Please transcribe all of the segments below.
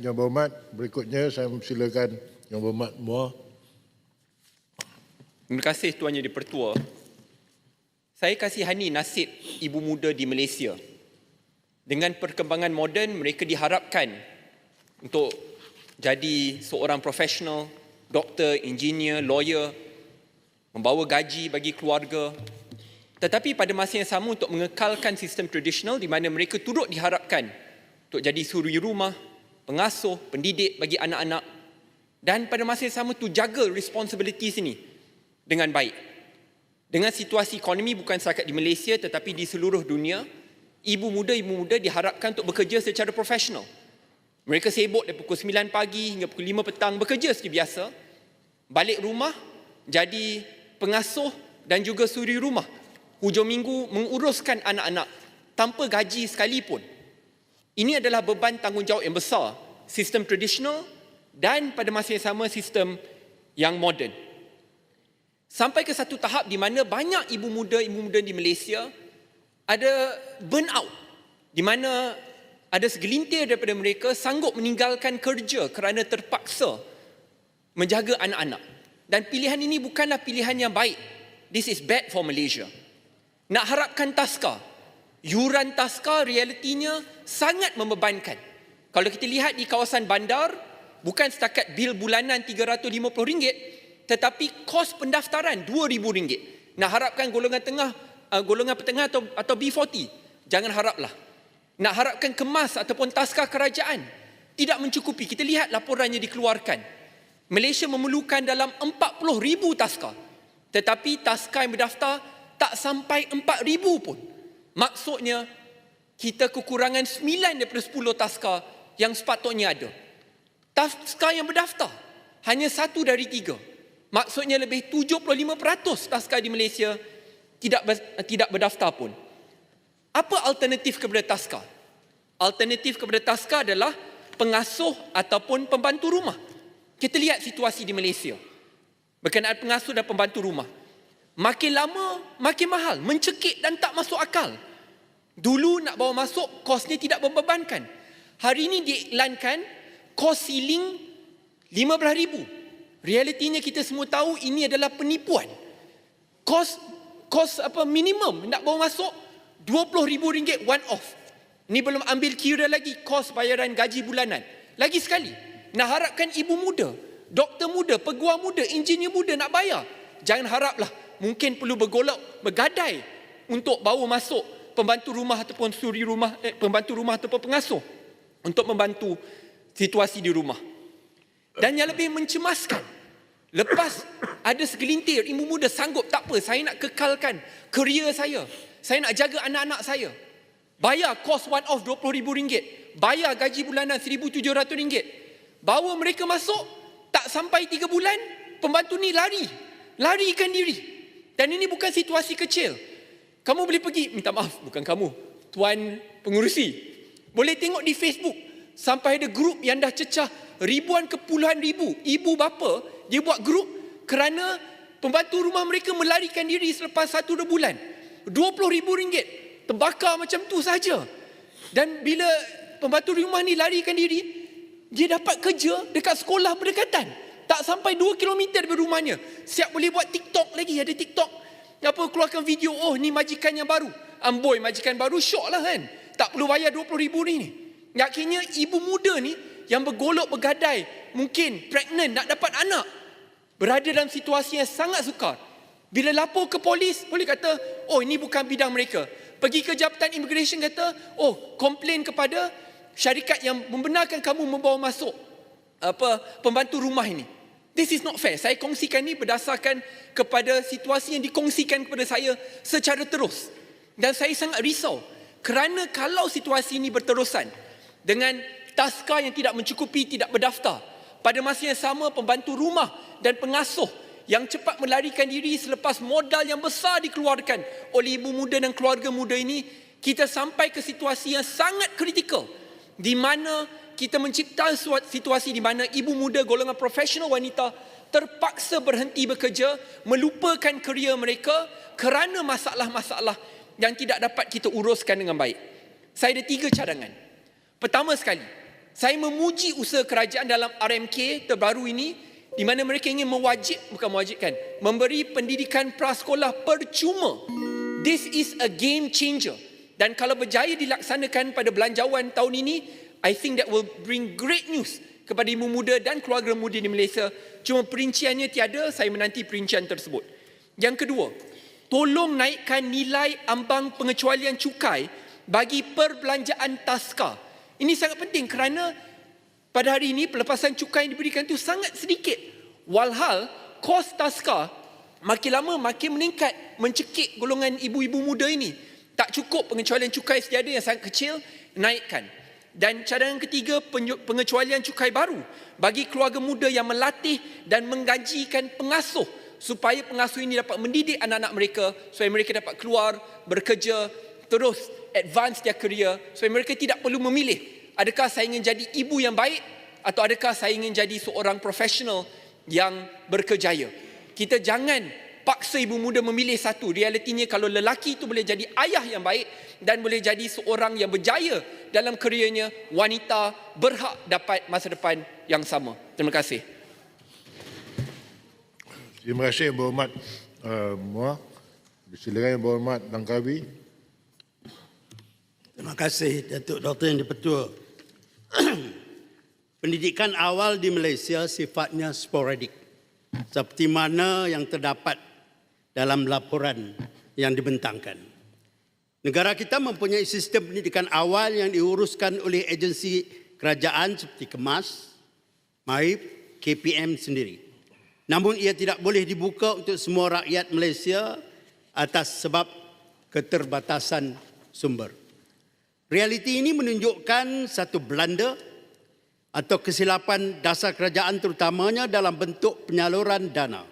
Yang Berhormat. Berikutnya saya mempersilakan Yang Berhormat Muar. Terima kasih Tuan Yang Dipertua. Saya kasihani nasib ibu muda di Malaysia. Dengan perkembangan moden, mereka diharapkan untuk jadi seorang profesional, doktor, engineer, lawyer, membawa gaji bagi keluarga. Tetapi pada masa yang sama untuk mengekalkan sistem tradisional di mana mereka turut diharapkan untuk jadi suri rumah, pengasuh, pendidik bagi anak-anak dan pada masa yang sama tu jaga responsibilities ini dengan baik. Dengan situasi ekonomi bukan setakat di Malaysia tetapi di seluruh dunia, ibu muda-ibu muda diharapkan untuk bekerja secara profesional. Mereka sibuk dari pukul 9 pagi hingga pukul 5 petang bekerja seperti biasa. Balik rumah jadi pengasuh dan juga suri rumah. Hujung minggu menguruskan anak-anak tanpa gaji sekalipun. Ini adalah beban tanggungjawab yang besar sistem tradisional dan pada masa yang sama sistem yang moden. Sampai ke satu tahap di mana banyak ibu muda ibu muda di Malaysia ada burn out di mana ada segelintir daripada mereka sanggup meninggalkan kerja kerana terpaksa menjaga anak-anak. Dan pilihan ini bukanlah pilihan yang baik. This is bad for Malaysia. Nak harapkan taska. Yuran taska realitinya sangat membebankan. Kalau kita lihat di kawasan bandar, bukan setakat bil bulanan RM350, tetapi kos pendaftaran RM2,000. Nak harapkan golongan tengah, uh, golongan petengah atau, atau B40, jangan haraplah. Nak harapkan kemas ataupun taska kerajaan, tidak mencukupi. Kita lihat laporannya dikeluarkan. Malaysia memerlukan dalam 40,000 taska. Tetapi taska yang berdaftar tak sampai 4,000 pun. Maksudnya, kita kekurangan 9 daripada 10 taska yang sepatutnya ada. Taska yang berdaftar, hanya satu dari tiga. Maksudnya lebih 75% taska di Malaysia tidak tidak berdaftar pun. Apa alternatif kepada taska? Alternatif kepada taska adalah pengasuh ataupun pembantu rumah. Kita lihat situasi di Malaysia. Berkenaan pengasuh dan pembantu rumah. Makin lama, makin mahal. Mencekik dan tak masuk akal. Dulu nak bawa masuk, kosnya tidak membebankan. Hari ini diiklankan, kos ceiling RM15,000. Realitinya kita semua tahu ini adalah penipuan. Kos kos apa minimum nak bawa masuk RM20,000 one off. Ini belum ambil kira lagi kos bayaran gaji bulanan. Lagi sekali, nak harapkan ibu muda, doktor muda, peguam muda, engineer muda nak bayar. Jangan haraplah mungkin perlu bergolak, bergadai untuk bawa masuk pembantu rumah ataupun suri rumah, eh, pembantu rumah ataupun pengasuh untuk membantu situasi di rumah. Dan yang lebih mencemaskan, lepas ada segelintir ibu muda sanggup, tak apa, saya nak kekalkan kerja saya. Saya nak jaga anak-anak saya. Bayar kos one off RM20,000. Bayar gaji bulanan RM1,700. Bawa mereka masuk, tak sampai tiga bulan, pembantu ni lari. Larikan diri. Dan ini bukan situasi kecil. Kamu boleh pergi, minta maaf, bukan kamu. Tuan pengurusi. Boleh tengok di Facebook. Sampai ada grup yang dah cecah ribuan ke puluhan ribu ibu bapa dia buat grup kerana pembantu rumah mereka melarikan diri selepas satu dua bulan. Dua puluh ribu ringgit terbakar macam tu saja. Dan bila pembantu rumah ni larikan diri, dia dapat kerja dekat sekolah berdekatan. Tak sampai dua kilometer dari rumahnya. Siap boleh buat TikTok lagi, ada TikTok. Apa keluarkan video, oh ni majikan yang baru. Amboi majikan baru, syok lah kan. Tak perlu bayar 20 ribu ni. Akhirnya ibu muda ni yang bergolok bergadai, mungkin pregnant nak dapat anak, berada dalam situasi yang sangat sukar. Bila lapor ke polis, boleh kata, oh ini bukan bidang mereka. Pergi ke Jabatan Immigration kata, oh komplain kepada syarikat yang membenarkan kamu membawa masuk apa pembantu rumah ini. This is not fair. Saya kongsikan ini berdasarkan kepada situasi yang dikongsikan kepada saya secara terus. Dan saya sangat risau. Kerana kalau situasi ini berterusan dengan taska yang tidak mencukupi tidak berdaftar. Pada masa yang sama pembantu rumah dan pengasuh yang cepat melarikan diri selepas modal yang besar dikeluarkan oleh ibu muda dan keluarga muda ini kita sampai ke situasi yang sangat kritikal di mana kita mencipta situasi di mana ibu muda golongan profesional wanita terpaksa berhenti bekerja melupakan kerja mereka kerana masalah-masalah yang tidak dapat kita uruskan dengan baik. Saya ada tiga cadangan. Pertama sekali, Saya memuji usaha kerajaan dalam RMK terbaru ini di mana mereka ingin mewajib bukan mewajibkan memberi pendidikan prasekolah percuma. This is a game changer. Dan kalau berjaya dilaksanakan pada belanjawan tahun ini, I think that will bring great news kepada ibu muda dan keluarga muda di Malaysia. Cuma perinciannya tiada, saya menanti perincian tersebut. Yang kedua, tolong naikkan nilai ambang pengecualian cukai bagi perbelanjaan taska. Ini sangat penting kerana pada hari ini pelepasan cukai yang diberikan itu sangat sedikit. Walhal kos taska makin lama makin meningkat mencekik golongan ibu-ibu muda ini. Tak cukup pengecualian cukai setiada yang sangat kecil, naikkan. Dan cadangan ketiga, pengecualian cukai baru bagi keluarga muda yang melatih dan menggajikan pengasuh supaya pengasuh ini dapat mendidik anak-anak mereka supaya mereka dapat keluar, bekerja, terus advance their career supaya mereka tidak perlu memilih adakah saya ingin jadi ibu yang baik atau adakah saya ingin jadi seorang profesional yang berkejaya. Kita jangan paksa ibu muda memilih satu. Realitinya kalau lelaki itu boleh jadi ayah yang baik dan boleh jadi seorang yang berjaya dalam kerjanya, wanita berhak dapat masa depan yang sama. Terima kasih. Terima kasih Yang Berhormat uh, Muar. Silakan Yang Berhormat Langkawi. Terima kasih Datuk Dr. Yang Dipertua. Pendidikan awal di Malaysia sifatnya sporadik. Seperti mana yang terdapat dalam laporan yang dibentangkan. Negara kita mempunyai sistem pendidikan awal yang diuruskan oleh agensi kerajaan seperti KEMAS, MAIP, KPM sendiri. Namun ia tidak boleh dibuka untuk semua rakyat Malaysia atas sebab keterbatasan sumber. Realiti ini menunjukkan satu belanda atau kesilapan dasar kerajaan terutamanya dalam bentuk penyaluran dana.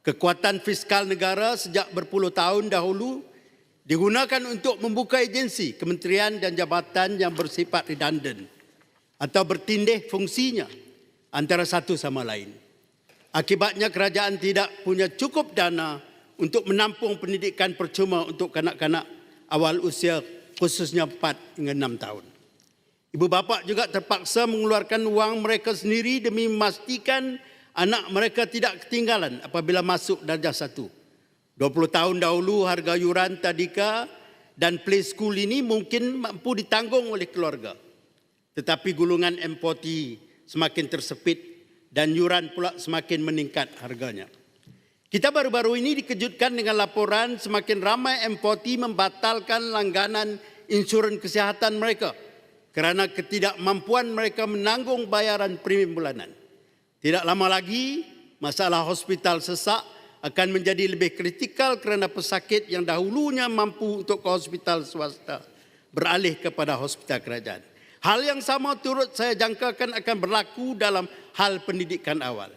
Kekuatan fiskal negara sejak berpuluh tahun dahulu digunakan untuk membuka agensi, kementerian dan jabatan yang bersifat redundant atau bertindih fungsinya antara satu sama lain. Akibatnya kerajaan tidak punya cukup dana untuk menampung pendidikan percuma untuk kanak-kanak awal usia khususnya 4 hingga 6 tahun. Ibu bapa juga terpaksa mengeluarkan wang mereka sendiri demi memastikan anak mereka tidak ketinggalan apabila masuk darjah satu. 20 tahun dahulu harga yuran tadika dan play school ini mungkin mampu ditanggung oleh keluarga. Tetapi gulungan M40 semakin tersepit dan yuran pula semakin meningkat harganya. Kita baru-baru ini dikejutkan dengan laporan semakin ramai M40 membatalkan langganan insurans kesihatan mereka kerana ketidakmampuan mereka menanggung bayaran premium bulanan. Tidak lama lagi, masalah hospital sesak akan menjadi lebih kritikal kerana pesakit yang dahulunya mampu untuk ke hospital swasta beralih kepada hospital kerajaan. Hal yang sama turut saya jangkakan akan berlaku dalam hal pendidikan awal.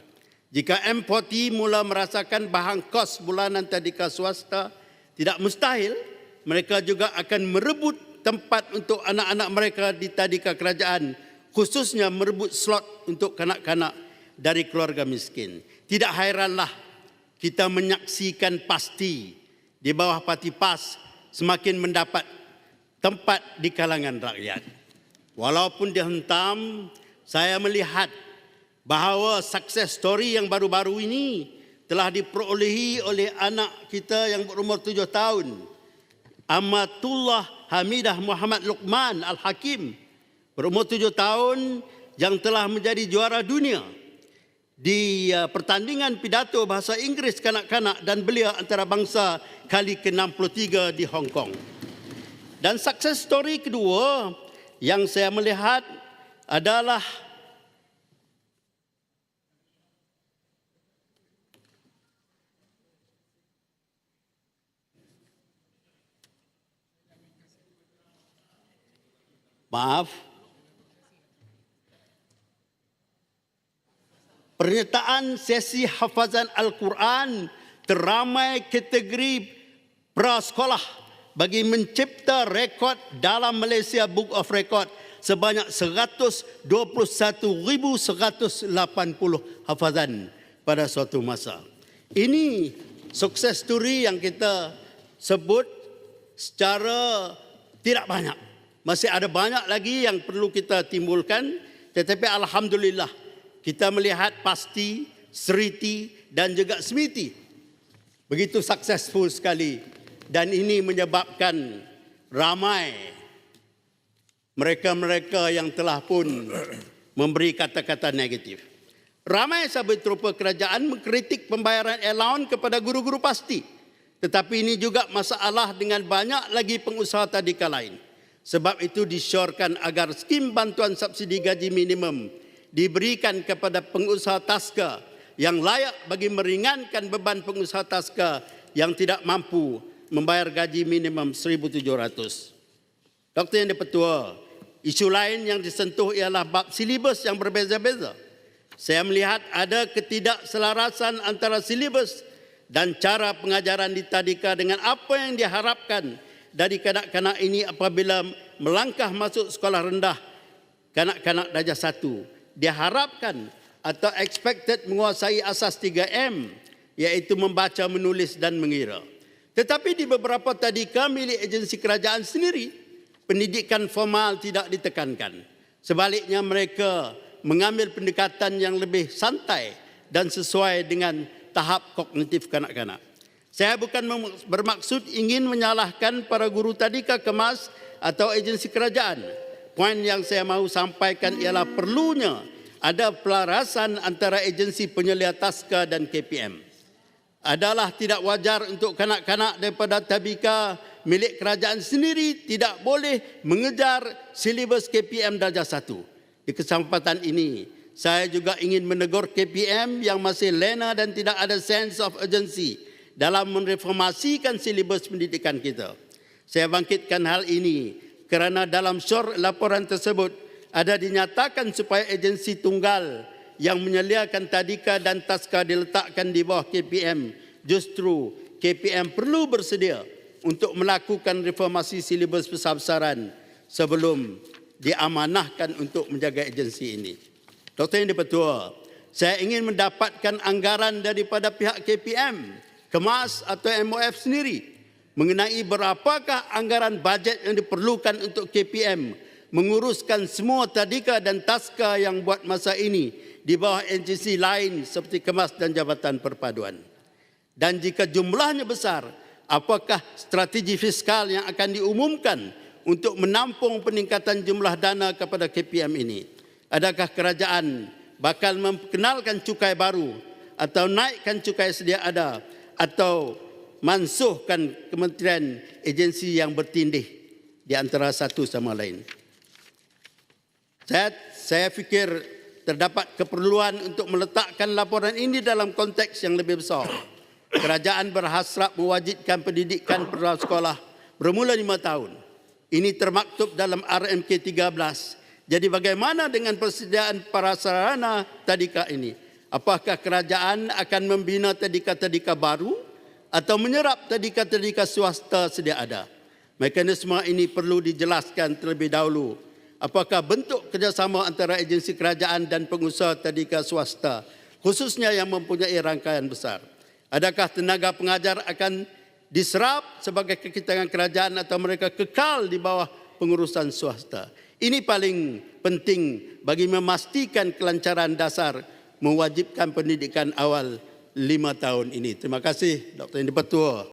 Jika M40 mula merasakan bahan kos bulanan tadika swasta, tidak mustahil mereka juga akan merebut tempat untuk anak-anak mereka di tadika kerajaan, khususnya merebut slot untuk kanak-kanak dari keluarga miskin. Tidak hairanlah kita menyaksikan pasti di bawah parti PAS semakin mendapat tempat di kalangan rakyat. Walaupun dihentam, saya melihat bahawa sukses story yang baru-baru ini telah diperolehi oleh anak kita yang berumur tujuh tahun. Amatullah Hamidah Muhammad Luqman Al-Hakim berumur tujuh tahun yang telah menjadi juara dunia di uh, pertandingan pidato bahasa Inggeris kanak-kanak dan belia antarabangsa kali ke-63 di Hong Kong. Dan sukses story kedua yang saya melihat adalah Maaf, Pernyataan sesi hafazan Al-Quran teramai kategori prasekolah bagi mencipta rekod dalam Malaysia Book of Record sebanyak 121,180 hafazan pada suatu masa. Ini sukses story yang kita sebut secara tidak banyak. Masih ada banyak lagi yang perlu kita timbulkan tetapi alhamdulillah kita melihat pasti Seriti dan juga Smiti begitu successful sekali dan ini menyebabkan ramai mereka-mereka yang telah pun memberi kata-kata negatif. Ramai sahabat trupa kerajaan mengkritik pembayaran allowance kepada guru-guru pasti. Tetapi ini juga masalah dengan banyak lagi pengusaha tadika lain. Sebab itu disyorkan agar skim bantuan subsidi gaji minimum diberikan kepada pengusaha taska yang layak bagi meringankan beban pengusaha taska yang tidak mampu membayar gaji minimum 1,700. Doktor Yang Dipertua, isu lain yang disentuh ialah bab silibus yang berbeza-beza. Saya melihat ada ketidakselarasan antara silibus dan cara pengajaran di tadika dengan apa yang diharapkan dari kanak-kanak ini apabila melangkah masuk sekolah rendah kanak-kanak darjah satu. Diharapkan atau expected menguasai asas 3M iaitu membaca, menulis dan mengira. Tetapi di beberapa tadika milik agensi kerajaan sendiri, pendidikan formal tidak ditekankan. Sebaliknya mereka mengambil pendekatan yang lebih santai dan sesuai dengan tahap kognitif kanak-kanak. Saya bukan bermaksud ingin menyalahkan para guru tadika kemas atau agensi kerajaan. Poin yang saya mahu sampaikan ialah perlunya ada pelarasan antara agensi penyelia taska dan KPM. Adalah tidak wajar untuk kanak-kanak daripada tabika milik kerajaan sendiri tidak boleh mengejar silibus KPM darjah satu. Di kesempatan ini, saya juga ingin menegur KPM yang masih lena dan tidak ada sense of urgency dalam mereformasikan silibus pendidikan kita. Saya bangkitkan hal ini kerana dalam syur laporan tersebut ada dinyatakan supaya agensi tunggal yang menyeliakan tadika dan taska diletakkan di bawah KPM. Justru KPM perlu bersedia untuk melakukan reformasi silibus besar-besaran sebelum diamanahkan untuk menjaga agensi ini. Doktor Yang Dipertua, saya ingin mendapatkan anggaran daripada pihak KPM, KEMAS atau MOF sendiri mengenai berapakah anggaran bajet yang diperlukan untuk KPM menguruskan semua tadika dan taska yang buat masa ini di bawah agensi lain seperti KEMAS dan Jabatan Perpaduan. Dan jika jumlahnya besar, apakah strategi fiskal yang akan diumumkan untuk menampung peningkatan jumlah dana kepada KPM ini? Adakah kerajaan bakal memperkenalkan cukai baru atau naikkan cukai sedia ada atau mansuhkan kementerian agensi yang bertindih di antara satu sama lain? Saya saya fikir terdapat keperluan untuk meletakkan laporan ini dalam konteks yang lebih besar. Kerajaan berhasrat mewajibkan pendidikan perluan sekolah bermula lima tahun. Ini termaktub dalam RMK 13. Jadi bagaimana dengan persediaan prasarana tadika ini? Apakah kerajaan akan membina tadika-tadika baru atau menyerap tadika-tadika swasta sedia ada? Mekanisme ini perlu dijelaskan terlebih dahulu. Apakah bentuk kerjasama antara agensi kerajaan dan pengusaha tadika swasta, khususnya yang mempunyai rangkaian besar? Adakah tenaga pengajar akan diserap sebagai kekitangan kerajaan atau mereka kekal di bawah pengurusan swasta? Ini paling penting bagi memastikan kelancaran dasar mewajibkan pendidikan awal lima tahun ini. Terima kasih Dr. Yang Dipertua.